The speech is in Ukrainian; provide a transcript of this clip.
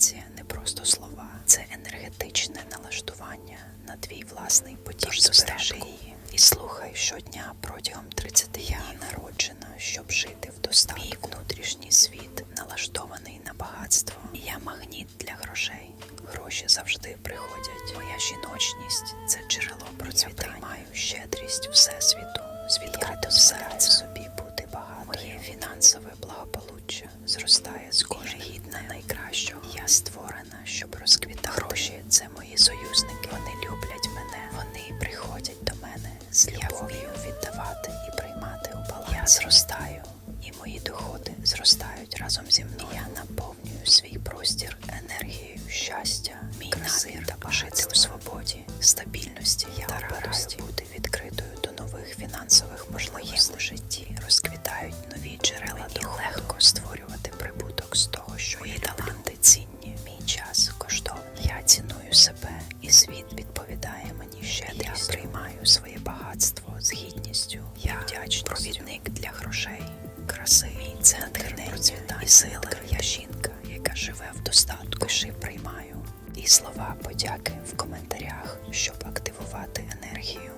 афірмація не просто слова, це енергетичне налаштування на твій власний потік достатку. її і слухай щодня протягом 30 днів. Я народжена, щоб жити в достатку. Мій внутрішній світ налаштований на багатство. Я магніт для грошей. Гроші завжди приходять. Моя жіночність це джерело процвітання. Фінансове благополуччя зростає з кожним гідна найкращого. Я створена, щоб розквітати. Гроші це мої союзники. Вони люблять мене. Вони приходять до мене з любов'ю віддавати і приймати у балансі. Я зростаю, і мої доходи зростають разом зі мною. Я наповнюю свій простір енергією щастя, мій намір та жити у свободі, стабільності я та радості бути відкритою до нових фінансових можливостей. В житті прибуток з того, що мої таланти цінні. Мій час коштовний. Я ціную себе, і світ відповідає мені щедрістю. Я приймаю своє багатство з гідністю. Я вдячний провідник для грошей, краси, мій центр процвітання і сила. Я жінка, яка живе в достатку. Пиши приймаю. І слова подяки в коментарях, щоб активувати енергію